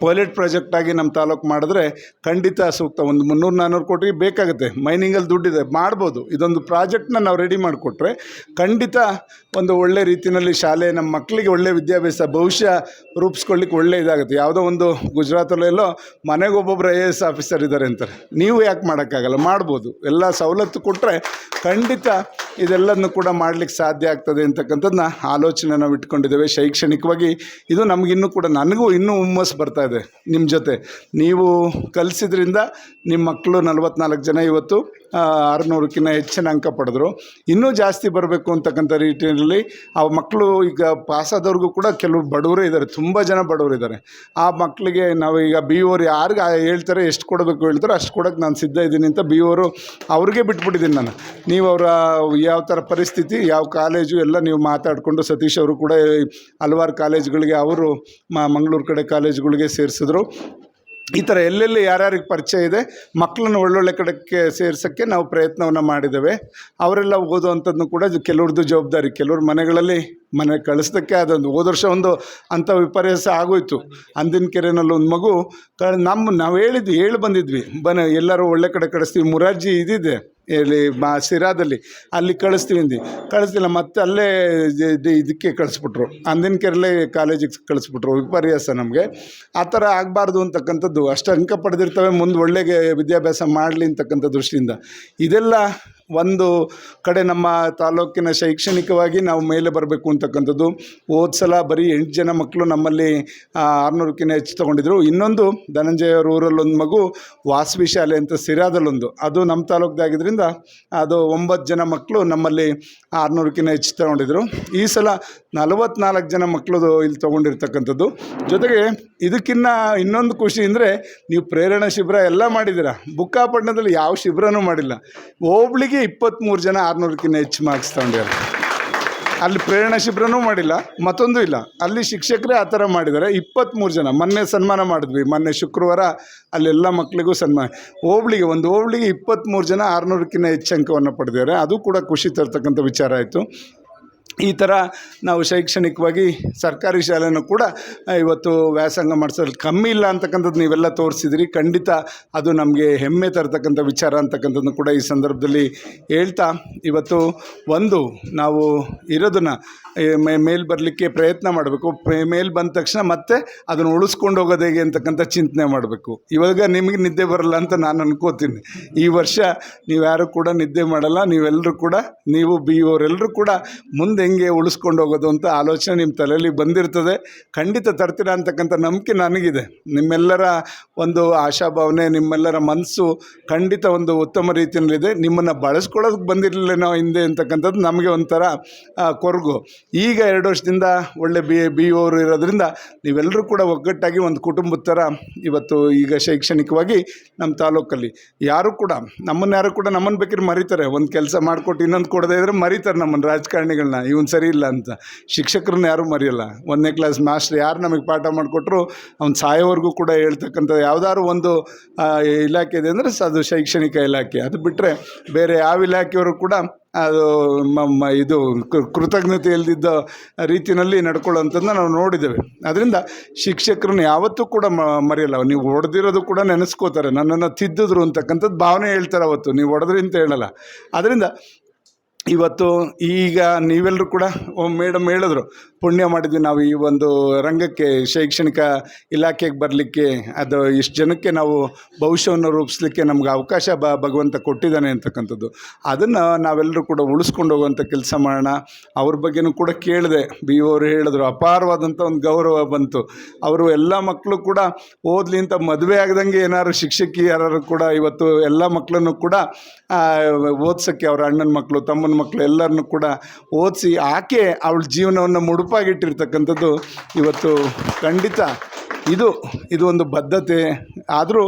ಪೈಲಟ್ ಪ್ರಾಜೆಕ್ಟ್ ಆಗಿ ನಮ್ಮ ತಾಲೂಕು ಮಾಡಿದ್ರೆ ಖಂಡಿತ ಸೂಕ್ತ. ಒಂದು ಮುನ್ನೂರು ನಾನ್ನೂರು ಕೋಟಿ ಬೇಕಾಗುತ್ತೆ. ಮೈನಿಂಗಲ್ಲಿ ದುಡ್ಡಿದೆ. ಮಾಡ್ಬೋದು. ಇದೊಂದು ಪ್ರಾಜೆಕ್ಟ್ನ ನಾವು ರೆಡಿ ಮಾಡಿಕೊಟ್ರೆ ಖಂಡಿತ ಒಂದು ಒಳ್ಳೆ ರೀತಿಯಲ್ಲಿ ಶಾಲೆ, ನಮ್ಮ ಮಕ್ಕಳಿಗೆ ಒಳ್ಳೆ ವಿದ್ಯಾಭ್ಯಾಸ, ಭವಿಷ್ಯ ರೂಪಿಸ್ಕೊಳ್ಳಿಕ್ಕೆ ಒಳ್ಳೆ ಇದಾಗುತ್ತೆ. ಯಾವುದೋ ಒಂದು ಗುಜರಾತಲ್ಲೆಲ್ಲೋ ಮನೆಗೆ ಒಬ್ಬೊಬ್ಬರು ಐ ಎ ಎಸ್ ಆಫೀಸರ್ ಇದ್ದಾರೆ ಅಂತಾರೆ. ನೀವು ಯಾಕೆ ಮಾಡೋಕ್ಕಾಗಲ್ಲ? ಮಾಡ್ಬೋದು. ಎಲ್ಲ ಸವಲತ್ತು ಕೊಟ್ಟರೆ ಖಂಡಿತ ಇದೆಲ್ಲದನ್ನು ಕೂಡ ಮಾಡಲಿಕ್ಕೆ ಸಾಧ್ಯ ಆಗ್ತದೆ ಅಂತಕ್ಕಂಥದ್ದನ್ನ ಆಲೋಚನೆ ನಾವು ಇಟ್ಕೊಂಡಿದ್ದೇವೆ ಶೈಕ್ಷಣಿಕವಾಗಿ ಇದು ನಮಗಿನ್ನೂ ಕೂಡ, ನನಗೂ ಇನ್ನೂ ಹುಮ್ಮಸ್ಸು ಇದೆ ನಿಮ್ಮ ಜೊತೆ. ನೀವು ಕಲಿಸಿದ್ರಿಂದ ನಿಮ್ಮ ಮಕ್ಕಳು ನಲವತ್ನಾಲ್ಕು ಜನ ಇವತ್ತು ಆರುನೂರಕ್ಕಿಂತ ಹೆಚ್ಚಿನ ಅಂಕ ಪಡೆದ್ರು. ಇನ್ನೂ ಜಾಸ್ತಿ ಬರಬೇಕು ಅಂತಕ್ಕಂಥ ರೀತಿಯಲ್ಲಿ ಆ ಮಕ್ಕಳು ಈಗ ಪಾಸಾದವ್ರಿಗೂ ಕೂಡ ಕೆಲವು ಬಡವರೇ ಇದ್ದಾರೆ, ತುಂಬ ಜನ ಬಡವರು ಇದ್ದಾರೆ. ಆ ಮಕ್ಕಳಿಗೆ ನಾವು ಈಗ ಬಿ ಓರು ಯಾರಿಗೆ ಹೇಳ್ತಾರೆ, ಎಷ್ಟು ಕೊಡಬೇಕು ಹೇಳ್ತಾರೆ, ಅಷ್ಟು ಕೊಡೋಕ್ಕೆ ನಾನು ಸಿದ್ಧ ಇದ್ದೀನಿ ಅಂತ ಬಿ ಓರು ಅವ್ರಿಗೆ ಬಿಟ್ಬಿಟ್ಟಿದ್ದೀನಿ ನಾನು. ನೀವು ಅವರ ಯಾವ ಥರ ಪರಿಸ್ಥಿತಿ, ಯಾವ ಕಾಲೇಜು ಎಲ್ಲ ನೀವು ಮಾತಾಡಿಕೊಂಡು ಸತೀಶ್ ಅವರು ಕೂಡ ಹಲವಾರು ಕಾಲೇಜುಗಳಿಗೆ ಅವರು ಮಂಗಳೂರು ಕಡೆ ಕಾಲೇಜುಗಳಿಗೆ ಸೇರಿಸಿದ್ರು. ಈ ಥರ ಎಲ್ಲೆಲ್ಲಿ ಯಾರ್ಯಾರಿಗೆ ಪರಿಚಯ ಇದೆ, ಮಕ್ಕಳನ್ನು ಒಳ್ಳೊಳ್ಳೆ ಕಡೆಗೆ ಸೇರ್ಸೋಕ್ಕೆ ನಾವು ಪ್ರಯತ್ನವನ್ನು ಮಾಡಿದ್ದೇವೆ. ಅವರೆಲ್ಲ ಓದುವಂಥದ್ದನ್ನು ಕೂಡ ಕೆಲವ್ರದ್ದು ಜವಾಬ್ದಾರಿ. ಕೆಲವ್ರ ಮನೆಗಳಲ್ಲಿ ಮನೆ ಕಳಿಸ್ದಕ್ಕೆ ಅದೊಂದು ಹೋದ ವರ್ಷ ಒಂದು ಅಂಥ ವಿಪರ್ಯಾಸ ಆಗೋಯ್ತು. ಅಂದಿನ ಕೆರೆನಲ್ಲಿ ಒಂದು ಮಗು ಕ ನಮ್ಮ ನಾವು ಹೇಳಿದ್ವಿ, ಹೇಳಿ ಬಂದಿದ್ವಿ. ಬನ್ನಿ, ಎಲ್ಲರೂ ಒಳ್ಳೆ ಕಡೆ ಕಳಿಸ್ತೀವಿ, ಮುರಾರ್ಜಿ ಇದಿದೆ. ಇಲ್ಲಿ ಮಾ ಸಿರಾದಲ್ಲಿ ಅಲ್ಲಿ ಕಳಿಸ್ತೀವಿ ಅಂದು ಕಳಿಸ್ತಿಲ್ಲ ಮತ್ತೆ ಅಲ್ಲೇ ಇದ್- ಇದ್- ಇದಕ್ಕೆ ಕಳಿಸ್ಬಿಟ್ರು. ಅಂದಿನ ಕೆರೆಲೇ ಕಾಲೇಜಿಗೆ ಕಳಿಸ್ಬಿಟ್ರು, ವಿಪರ್ಯಾಸ ನಮಗೆ. ಆ ಥರ ಆಗಬಾರ್ದು ಅಂತಕ್ಕಂಥದ್ದು. ಅಷ್ಟು ಅಂಕ ಪಡೆದಿರ್ತವೆ, ಮುಂದೆ ಒಳ್ಳೆಗೆ ವಿದ್ಯಾಭ್ಯಾಸ ಮಾಡಲಿ ಅಂತಕ್ಕಂಥ ದೃಷ್ಟಿಯಿಂದ. ಇದೆಲ್ಲ ಒಂದು ಕಡೆ ನಮ್ಮ ತಾಲೂಕಿನ ಶೈಕ್ಷಣಿಕವಾಗಿ ನಾವು ಮೇಲೆ ಬರಬೇಕು ಅಂತಕ್ಕಂಥದ್ದು. ಹೋದ ಸಲ ಬರೀ ಎಂಟು ಜನ ಮಕ್ಕಳು ನಮ್ಮಲ್ಲಿ ಆರುನೂರಕ್ಕಿಂತ ಹೆಚ್ಚು ತೊಗೊಂಡಿದ್ರು. ಇನ್ನೊಂದು ಧನಂಜಯ ಊರಲ್ಲೊಂದು ಮಗು ವಾಸವಿ ಶಾಲೆ ಅಂತ ಸಿರಾದಲ್ಲೊಂದು. ಅದು ನಮ್ಮ ತಾಲೂಕ್ದಾಗಿದ್ದರಿಂದ ಅದು ಒಂಬತ್ತು ಜನ ಮಕ್ಕಳು ನಮ್ಮಲ್ಲಿ ಆರುನೂರಕ್ಕಿಂತ ಹೆಚ್ಚು ತೊಗೊಂಡಿದ್ರು. ಈ ಸಲ ನಲವತ್ನಾಲ್ಕು ಜನ ಮಕ್ಕಳು ಇಲ್ಲಿ ತೊಗೊಂಡಿರ್ತಕ್ಕಂಥದ್ದು. ಜೊತೆಗೆ ಇದಕ್ಕಿನ್ನ ಇನ್ನೊಂದು ಖುಷಿ ಅಂದರೆ ನೀವು ಪ್ರೇರಣಾ ಶಿಬಿರ ಎಲ್ಲ ಮಾಡಿದ್ದೀರಾ. ಬುಕ್ಕಾಪಟ್ಟಣದಲ್ಲಿ ಯಾವ ಶಿಬಿರನೂ ಮಾಡಿಲ್ಲ. ಹೋಬ್ಳಿಗೆ ಇಪ್ಪತ್ತ್ಮೂರು ಜನ ಆರುನೂರಕ್ಕಿಂತ ಹೆಚ್ಚು ಮಾರ್ಕ್ಸ್ ತಗೊಂಡಿದ್ದಾರೆ. ಅಲ್ಲಿ ಪ್ರೇರಣಾ ಶಿಬಿರನೂ ಮಾಡಿಲ್ಲ, ಮತ್ತೊಂದು ಇಲ್ಲ. ಅಲ್ಲಿ ಶಿಕ್ಷಕರೇ ಆ ಥರ ಮಾಡಿದ್ದಾರೆ. ಇಪ್ಪತ್ತ್ಮೂರು ಜನ, ಮೊನ್ನೆ ಸನ್ಮಾನ ಮಾಡಿದ್ವಿ. ಮೊನ್ನೆ ಶುಕ್ರವಾರ ಅಲ್ಲೆಲ್ಲ ಮಕ್ಕಳಿಗೂ ಸನ್ಮಾನ. ಓಬಳಿಗೆ ಒಂದು ಓಬಳಿಗೆ ಇಪ್ಪತ್ತ್ಮೂರು ಜನ ಆರುನೂರಕ್ಕಿಂತ ಹೆಚ್ಚು ಅಂಕವನ್ನು ಪಡೆದಿದ್ದಾರೆ. ಅದು ಕೂಡ ಖುಷಿ ತರ್ತಕ್ಕಂಥ ವಿಚಾರ ಆಯಿತು. ಈ ಥರ ನಾವು ಶೈಕ್ಷಣಿಕವಾಗಿ ಸರ್ಕಾರಿ ಶಾಲೆನೂ ಕೂಡ ಇವತ್ತು ವ್ಯಾಸಂಗ ಮಾಡಿಸೋದು ಕಮ್ಮಿ ಇಲ್ಲ ಅಂತಕ್ಕಂಥದ್ದು ನೀವೆಲ್ಲ ತೋರಿಸಿದಿರಿ ಖಂಡಿತ ಅದು ನಮಗೆ ಹೆಮ್ಮೆ ತರತಕ್ಕಂಥ ವಿಚಾರ ಅಂತಕ್ಕಂಥದ್ದು ಕೂಡ ಈ ಸಂದರ್ಭದಲ್ಲಿ ಹೇಳ್ತಾ, ಇವತ್ತು ಒಂದು ನಾವು ಇರೋದನ್ನು ಮೇಲ್ ಬರಲಿಕ್ಕೆ ಪ್ರಯತ್ನ ಮಾಡಬೇಕು. ಮೇಲ್ ಬಂದ ತಕ್ಷಣ ಮತ್ತೆ ಅದನ್ನು ಉಳಿಸ್ಕೊಂಡು ಹೋಗೋದು ಹೇಗೆ ಅಂತಕ್ಕಂಥ ಚಿಂತನೆ ಮಾಡಬೇಕು. ಇವಾಗ ನಿಮಗೆ ನಿದ್ದೆ ಬರಲ್ಲ ಅಂತ ನಾನು ಅನ್ಕೋತೀನಿ. ಈ ವರ್ಷ ನೀವು ಯಾರು ಕೂಡ ನಿದ್ದೆ ಮಾಡಲ್ಲ ನೀವೆಲ್ಲರೂ ಕೂಡ, ನೀವು ಬಿ ಅವರೆಲ್ಲರೂ ಕೂಡ ಮುಂದೆ ಹೆಂಗೆ ಉಳಿಸ್ಕೊಂಡು ಹೋಗೋದು ಅಂತ ಆಲೋಚನೆ ನಿಮ್ಮ ತಲೆಯಲ್ಲಿ ಬಂದಿರ್ತದೆ. ಖಂಡಿತ ತರ್ತೀರಾ ಅಂತಕ್ಕಂಥ ನಂಬಿಕೆ ನನಗಿದೆ. ನಿಮ್ಮೆಲ್ಲರ ಒಂದು ಆಶಾಭಾವನೆ, ನಿಮ್ಮೆಲ್ಲರ ಮನಸ್ಸು ಖಂಡಿತ ಒಂದು ಉತ್ತಮ ರೀತಿಯಲ್ಲಿದೆ. ನಿಮ್ಮನ್ನು ಬಳಸ್ಕೊಳ್ಳೋದಕ್ಕೆ ಬಂದಿರಲಿಲ್ಲ ನಾವು ಹಿಂದೆ ಅಂತಕ್ಕಂಥದ್ದು ನಮಗೆ ಒಂಥರ ಕೊರಗು. ಈಗ ಎರಡು ವರ್ಷದಿಂದ ಒಳ್ಳೆ ಬಿ ಬಿ ಅವರು ಇರೋದ್ರಿಂದ ನೀವೆಲ್ಲರೂ ಕೂಡ ಒಗ್ಗಟ್ಟಾಗಿ ಒಂದು ಕುಟುಂಬದ ಥರ ಇವತ್ತು ಈಗ ಶೈಕ್ಷಣಿಕವಾಗಿ ನಮ್ಮ ತಾಲೂಕಲ್ಲಿ. ಯಾರು ಕೂಡ, ನಮ್ಮನ್ನು ಯಾರು ಕೂಡ ನಮ್ಮನ್ನು ಬೇಕಿದ್ರೆ ಮರಿತಾರೆ. ಒಂದು ಕೆಲಸ ಮಾಡಿಕೊಟ್ಟು ಇನ್ನೊಂದು ಕೊಡದೇ ಇದ್ರೆ ಮರಿತಾರೆ ನಮ್ಮನ್ನು ರಾಜಕಾರಣಿಗಳನ್ನ. ಇವನು ಸರಿ ಇಲ್ಲ ಅಂತ. ಶಿಕ್ಷಕರನ್ನ ಯಾರೂ ಮರೆಯಲ್ಲ. ಒಂದನೇ ಕ್ಲಾಸ್ ಮಾಸ್ಟರ್ ಯಾರು ನಮಗೆ ಪಾಠ ಮಾಡಿಕೊಟ್ರು ಅವ್ನು ಸಾಯೋವರೆಗೂ ಕೂಡ ಹೇಳ್ತಕ್ಕಂಥ ಯಾವುದಾದ್ರು ಒಂದು ಇಲಾಖೆ ಇದೆ ಅಂದರೆ ಅದು ಶೈಕ್ಷಣಿಕ ಇಲಾಖೆ. ಅದು ಬಿಟ್ಟರೆ ಬೇರೆ ಯಾವ ಇಲಾಖೆಯವರು ಕೂಡ ಅದು ಮ- ಇದು ಕೃತಜ್ಞತೆ ಇಲ್ದಿದ್ದ ರೀತಿಯಲ್ಲಿ ನಡ್ಕೊಳ್ಳೋಂಥದ್ದನ್ನ ನಾವು ನೋಡಿದ್ದೇವೆ. ಅದರಿಂದ ಶಿಕ್ಷಕರನ್ನ ಯಾವತ್ತೂ ಕೂಡ ಮರೆಯಲ್ಲ. ನೀವು ಹೊಡೆದಿರೋದು ಕೂಡ ನೆನೆಸ್ಕೋತಾರೆ. ನನ್ನನ್ನು ತಿದ್ದಿದ್ರು ಅಂತಕ್ಕಂಥದ್ದು ಭಾವನೆ ಹೇಳ್ತಾರೆ ಅವತ್ತು. ನೀವು ಹೊಡೆದ್ರಿ ಅಂತ ಹೇಳಲ್ಲ. ಅದರಿಂದ ಇವತ್ತು ಈಗ ನೀವೆಲ್ಲರೂ ಕೂಡ ಮೇಡಮ್ ಹೇಳಿದ್ರು ಪುಣ್ಯ ಮಾಡಿದ್ವಿ ನಾವು ಈ ಒಂದು ರಂಗಕ್ಕೆ, ಶೈಕ್ಷಣಿಕ ಇಲಾಖೆಗೆ ಬರಲಿಕ್ಕೆ. ಅದು ಇಷ್ಟು ಜನಕ್ಕೆ ನಾವು ಭವಿಷ್ಯವನ್ನು ರೂಪಿಸ್ಲಿಕ್ಕೆ ನಮ್ಗೆ ಅವಕಾಶ ಬ, ಭಗವಂತ ಕೊಟ್ಟಿದ್ದಾನೆ ಅಂತಕ್ಕಂಥದ್ದು. ಅದನ್ನು ನಾವೆಲ್ಲರೂ ಕೂಡ ಉಳಿಸ್ಕೊಂಡು ಹೋಗುವಂಥ ಕೆಲಸ ಮಾಡೋಣ. ಅವ್ರ ಬಗ್ಗೆನೂ ಕೂಡ ಕೇಳಿದೆ. ಬಿ ಅವರು ಹೇಳಿದ್ರು ಅಪಾರವಾದಂಥ ಒಂದು ಗೌರವ ಬಂತು. ಅವರು ಎಲ್ಲ ಮಕ್ಕಳು ಕೂಡ ಓದಲಿ ಅಂತ ಮದುವೆ ಆಗದಂಗೆ ಏನಾದ್ರು ಶಿಕ್ಷಕಿ ಯಾರು ಕೂಡ ಇವತ್ತು ಎಲ್ಲ ಮಕ್ಕಳನ್ನು ಕೂಡ ಓದ್ಸೋಕ್ಕೆ ಅವ್ರ ಅಣ್ಣನ ಮಕ್ಕಳು, ತಮ್ಮನ ಮಕ್ಕಳು ಎಲ್ಲರನ್ನು ಕೂಡ ಓದಿಸಿ ಆಕೆ ಅವಳ ಜೀವನವನ್ನು ಮುಡುಪಾಗಿಟ್ಟಿರ್ತಕ್ಕಂಥದ್ದು ಇವತ್ತು ಖಂಡಿತ ಇದು ಇದು ಒಂದು ಬದ್ಧತೆ. ಆದರೂ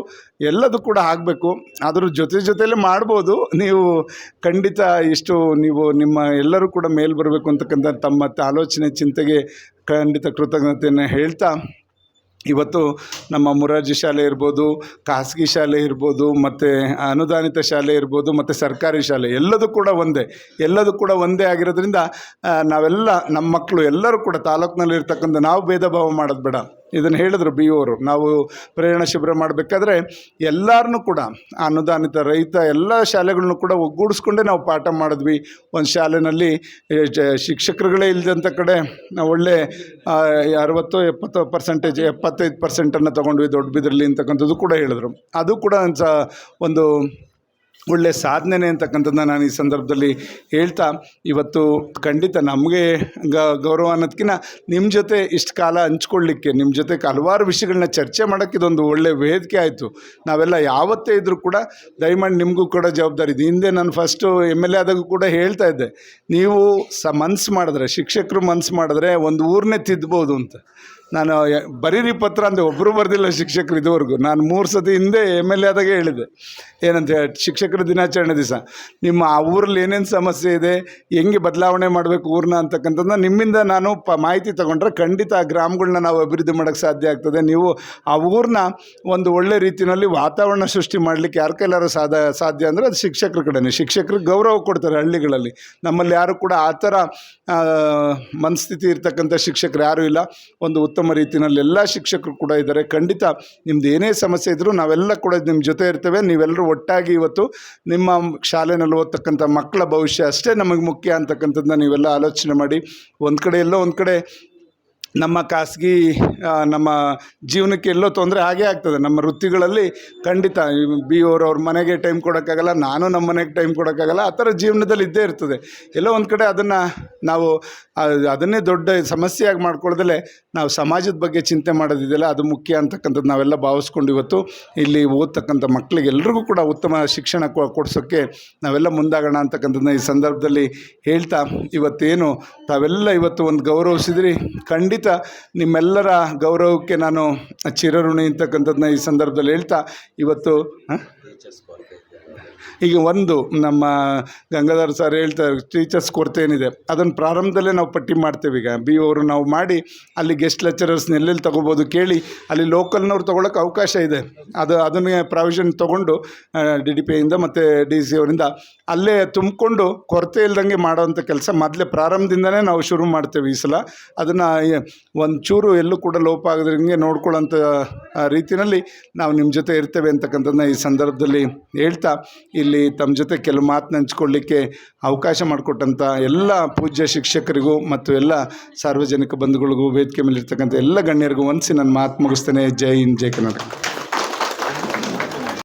ಎಲ್ಲದೂ ಕೂಡ ಆಗಬೇಕು. ಅದ್ರ ಜೊತೆ ಜೊತೆಯಲ್ಲೇ ಮಾಡ್ಬೋದು. ನೀವು ಖಂಡಿತ ಇಷ್ಟು ನೀವು ನಿಮ್ಮ ಎಲ್ಲರೂ ಕೂಡ ಮೇಲೆ ಬರಬೇಕು ಅಂತಕ್ಕಂಥ ತಮ್ಮ ಆಲೋಚನೆ, ಚಿಂತೆಗೆ ಖಂಡಿತ ಕೃತಜ್ಞತೆಯನ್ನು ಹೇಳ್ತಾ ಇವತ್ತು ನಮ್ಮ ಮುರಾರ್ಜಿ ಶಾಲೆ ಇರ್ಬೋದು, ಖಾಸಗಿ ಶಾಲೆ ಇರ್ಬೋದು, ಮತ್ತು ಅನುದಾನಿತ ಶಾಲೆ ಇರ್ಬೋದು, ಮತ್ತು ಸರ್ಕಾರಿ ಶಾಲೆ, ಎಲ್ಲದೂ ಕೂಡ ಒಂದೇ. ಎಲ್ಲದೂ ಕೂಡ ಒಂದೇ ಆಗಿರೋದ್ರಿಂದ ನಾವೆಲ್ಲ ನಮ್ಮ ಮಕ್ಕಳು ಎಲ್ಲರೂ ಕೂಡ ತಾಲೂಕಿನಲ್ಲಿ ಇರ್ತಕ್ಕಂಥ ನಾವು ಭೇದ ಭಾವ ಮಾಡೋದು ಬೇಡ. ಇದನ್ನು ಹೇಳಿದ್ರು ಬಿ ಅವರು ನಾವು ಪ್ರೇರಣಾ ಶಿಬಿರ ಮಾಡಬೇಕಾದ್ರೆ ಎಲ್ಲರನ್ನೂ ಕೂಡ, ಅನುದಾನಿತ ರೈತ ಎಲ್ಲ ಶಾಲೆಗಳನ್ನೂ ಕೂಡ ಒಗ್ಗೂಡಿಸ್ಕೊಂಡೇ ನಾವು ಪಾಠ ಮಾಡಿದ್ವಿ. ಒಂದು ಶಾಲೆಯಲ್ಲಿ ಶಿಕ್ಷಕರುಗಳೇ ಇಲ್ಲದಂಥ ಕಡೆ ನಾವು ಒಳ್ಳೆ ಅರವತ್ತು ಎಪ್ಪತ್ತು ಪರ್ಸೆಂಟೇಜ್ ಎಪ್ಪತ್ತೈದು ಪರ್ಸೆಂಟನ್ನು ತೊಗೊಂಡ್ವಿ ದೊಡ್ಡ ಬಿದ್ರಲ್ಲಿ ಅಂತಕ್ಕಂಥದ್ದು ಕೂಡ ಹೇಳಿದ್ರು. ಅದು ಕೂಡ ಒಂದು ಒಳ್ಳೆಯ ಸಾಧನೆ ಅಂತಕ್ಕಂಥದ್ದನ್ನ ನಾನು ಈ ಸಂದರ್ಭದಲ್ಲಿ ಹೇಳ್ತಾ, ಇವತ್ತು ಖಂಡಿತ ನಮಗೆ ಗೌರವ ಅನ್ನೋದಕ್ಕಿಂತ ನಿಮ್ಮ ಜೊತೆ ಇಷ್ಟು ಕಾಲ ಹಂಚ್ಕೊಳ್ಳಿಕ್ಕೆ ನಿಮ್ಮ ಜೊತೆ ಹಲವಾರು ವಿಷಯಗಳನ್ನ ಚರ್ಚೆ ಮಾಡೋಕ್ಕೆ ಇದೊಂದು ಒಳ್ಳೆಯ ವೇದಿಕೆ ಆಯಿತು. ನಾವೆಲ್ಲ ಯಾವತ್ತೇ ಇದ್ದರೂ ಕೂಡ ದಯಮಾಡಿ ನಿಮಗೂ ಕೂಡ ಜವಾಬ್ದಾರಿ. ಇದೆ ಹಿಂದೆ ನಾನು ಫಸ್ಟು ಎಂ ಎಲ್ ಎ ಆದಾಗೂ ಕೂಡ ಹೇಳ್ತಾ ಇದ್ದೆ. ನೀವು ಸ, ಮನ್ಸು ಮಾಡಿದ್ರೆ, ಶಿಕ್ಷಕರು ಮನ್ಸು ಮಾಡಿದ್ರೆ ಒಂದು ಊರನ್ನೇ ತಿದ್ಬೋದು ಅಂತ. ನಾನು ಬರೀರಿ ಪತ್ರ ಅಂದರೆ ಒಬ್ಬರು ಬರೆದಿಲ್ಲ ಶಿಕ್ಷಕರು ಇದುವರೆಗೂ. ನಾನು ಮೂರು ಸತಿ ಹಿಂದೆ ಎಂ ಎಲ್ ಎ ಆದಾಗೆ ಹೇಳಿದೆ. ಏನಂತ ಹೇಳಿ ಶಿಕ್ಷಕರ ದಿನಾಚರಣೆ ದಿವಸ. ನಿಮ್ಮ ಆ ಊರಲ್ಲಿ ಏನೇನು ಸಮಸ್ಯೆ ಇದೆ, ಹೆಂಗೆ ಬದಲಾವಣೆ ಮಾಡಬೇಕು ಊರನ್ನ ಅಂತಕ್ಕಂಥದ್ದನ್ನ ನಿಮ್ಮಿಂದ ನಾನು ಪ ಮಾಹಿತಿ ತಗೊಂಡ್ರೆ ಖಂಡಿತ ಆ ಗ್ರಾಮಗಳನ್ನ ನಾವು ಅಭಿವೃದ್ಧಿ ಮಾಡೋಕ್ಕೆ ಸಾಧ್ಯ ಆಗ್ತದೆ. ನೀವು ಆ ಊರನ್ನ ಒಂದು ಒಳ್ಳೆ ರೀತಿಯಲ್ಲಿ ವಾತಾವರಣ ಸೃಷ್ಟಿ ಮಾಡಲಿಕ್ಕೆ ಯಾರ ಕೈಲಾರು ಸಾಧ, ಸಾಧ್ಯ ಅಂದರೆ ಅದು ಶಿಕ್ಷಕರ ಕಡೆನೇ. ಶಿಕ್ಷಕರಿಗೆ ಗೌರವ ಕೊಡ್ತಾರೆ ಹಳ್ಳಿಗಳಲ್ಲಿ. ನಮ್ಮಲ್ಲಿ ಯಾರು ಕೂಡ ಆ ಥರ ಮನಸ್ಥಿತಿ ಇರ್ತಕ್ಕಂಥ ಶಿಕ್ಷಕರು ಯಾರೂ ಇಲ್ಲ. ಒಂದು ಉತ್ತಮ ರೀತಿಯಲ್ಲಿ ಎಲ್ಲ ಶಿಕ್ಷಕರು ಕೂಡ ಇದ್ದಾರೆ. ಖಂಡಿತ ನಿಮ್ದು ಏನೇ ಸಮಸ್ಯೆ ಇದ್ದರೂ ನಾವೆಲ್ಲ ಕೂಡ ನಿಮ್ಮ ಜೊತೆ ಇರ್ತೇವೆ. ನೀವೆಲ್ಲರೂ ಒಟ್ಟಾಗಿ ಇವತ್ತು ನಿಮ್ಮ ಶಾಲೆಯಲ್ಲಿ ಓದ್ತಕ್ಕಂಥ ಮಕ್ಕಳ ಭವಿಷ್ಯ ಅಷ್ಟೇ ನಮಗೆ ಮುಖ್ಯ ಅಂತಕ್ಕಂಥದ್ದನ್ನ ನೀವೆಲ್ಲ ಆಲೋಚನೆ ಮಾಡಿ. ಒಂದು ಕಡೆ ಎಲ್ಲೋ ಒಂದು ಕಡೆ ನಮ್ಮ ಖಾಸಗಿ ನಮ್ಮ ಜೀವನಕ್ಕೆ ಎಲ್ಲೋ ತೊಂದರೆ ಆಗೇ ಆಗ್ತದೆ. ನಮ್ಮ ವೃತ್ತಿಗಳಲ್ಲಿ ಖಂಡಿತ ಬಿ ಅವ್ರು ಅವ್ರ ಮನೆಗೆ ಟೈಮ್ ಕೊಡೋಕ್ಕಾಗಲ್ಲ, ನಾನು ನಮ್ಮ ಮನೆಗೆ ಟೈಮ್ ಕೊಡೋಕ್ಕಾಗಲ್ಲ, ಆ ಥರ ಜೀವನದಲ್ಲಿ ಇದ್ದೇ ಇರ್ತದೆ. ಎಲ್ಲೋ ಒಂದು ಕಡೆ ಅದನ್ನು ನಾವು ಅದನ್ನೇ ದೊಡ್ಡ ಸಮಸ್ಯೆಯಾಗಿ ಮಾಡ್ಕೊಳ್ದಲೆ ನಾವು ಸಮಾಜದ ಬಗ್ಗೆ ಚಿಂತೆ ಮಾಡೋದಿದೆಯಲ್ಲ ಅದು ಮುಖ್ಯ ಅಂತಕ್ಕಂಥದ್ದು ನಾವೆಲ್ಲ ಭಾವಿಸ್ಕೊಂಡು ಇವತ್ತು ಇಲ್ಲಿ ಓದ್ತಕ್ಕಂಥ ಮಕ್ಕಳಿಗೆ ಎಲ್ರಿಗೂ ಕೂಡ ಉತ್ತಮ ಶಿಕ್ಷಣ ಕೊಡ್ಸೋಕ್ಕೆ ನಾವೆಲ್ಲ ಮುಂದಾಗೋಣ ಅಂತಕ್ಕಂಥದ್ದನ್ನ ಈ ಸಂದರ್ಭದಲ್ಲಿ ಹೇಳ್ತಾ ಇವತ್ತೇನು ತಾವೆಲ್ಲ ಇವತ್ತು ಒಂದು ಗೌರವಿಸಿದ್ರಿ. ಖಂಡಿತ ನಿಮ್ಮೆಲ್ಲರ ಗೌರವಕ್ಕೆ ನಾನು ಚಿರಋಣಿ ಅಂತಕ್ಕಂಥದ್ದನ್ನ ಈ ಸಂದರ್ಭದಲ್ಲಿ ಹೇಳ್ತಾ ಇವತ್ತು ಈಗ ಒಂದು ನಮ್ಮ ಗಂಗಾಧರ್ ಸರ್ ಹೇಳ್ತಾರೆ ಟೀಚರ್ಸ್ ಕೊರತೆ ಏನಿದೆ ಅದನ್ನು ಪ್ರಾರಂಭದಲ್ಲೇ ನಾವು ಪಟ್ಟಿ ಮಾಡ್ತೇವೆ ಈಗ. ಬಿ ಅವರು ನಾವು ಮಾಡಿ, ಅಲ್ಲಿ ಗೆಸ್ಟ್ ಲೆಕ್ಚರರ್ಸ್ನ ಎಲ್ಲೆಲ್ಲಿ ತೊಗೋಬೋದು ಕೇಳಿ, ಅಲ್ಲಿ ಲೋಕಲ್ನವ್ರು ತೊಗೊಳಕ್ಕೆ ಅವಕಾಶ ಇದೆ. ಅದು ಅದನ್ನೇ ಪ್ರಾವಿಷನ್ ತೊಗೊಂಡು ಡಿ ಡಿ ಪಿ ಇಂದ ಮತ್ತು ಡಿ ಸಿ ಅವರಿಂದ ಅಲ್ಲೇ ತುಂಬಿಕೊಂಡು ಕೊರತೆ ಇಲ್ದಂಗೆ ಮಾಡೋವಂಥ ಕೆಲಸ ಮೊದಲೇ ಪ್ರಾರಂಭದಿಂದನೇ ನಾವು ಶುರು ಮಾಡ್ತೇವೆ ಈ ಸಲ. ಅದನ್ನು ಒಂಚೂರು ಚೂರು ಎಲ್ಲೂ ಕೂಡ ಲೋಪ ಆಗದಂಗೆ ನೋಡ್ಕೊಳ್ಳೋಂಥ ರೀತಿಯಲ್ಲಿ ನಾವು ನಿಮ್ಮ ಜೊತೆ ಇರ್ತೇವೆ ಅಂತಕ್ಕಂಥದ್ದನ್ನ ಈ ಸಂದರ್ಭದಲ್ಲಿ ಹೇಳ್ತಾ ಇಲ್ಲಿ ತಮ್ಮ ಜೊತೆ ಕೆಲವು ಮಾತನ್ನ ಹಂಚ್ಕೊಳ್ಳಿಕ್ಕೆ ಅವಕಾಶ ಮಾಡಿಕೊಟ್ಟಂಥ ಎಲ್ಲ ಪೂಜ್ಯ ಶಿಕ್ಷಕರಿಗೂ ಮತ್ತು ಎಲ್ಲ ಸಾರ್ವಜನಿಕ ಬಂಧುಗಳಿಗೂ ವೇದಿಕೆ ಮೇಲೆ ಇರ್ತಕ್ಕಂಥ ಎಲ್ಲ ಗಣ್ಯರಿಗೂ ಒಂದಿಸಿ ನನ್ನ ಮಾತು ಮುಗಿಸ್ತೇನೆ. ಜೈ ಹಿಂದ್, ಜೈ ಕರ್ನಾಟಕ.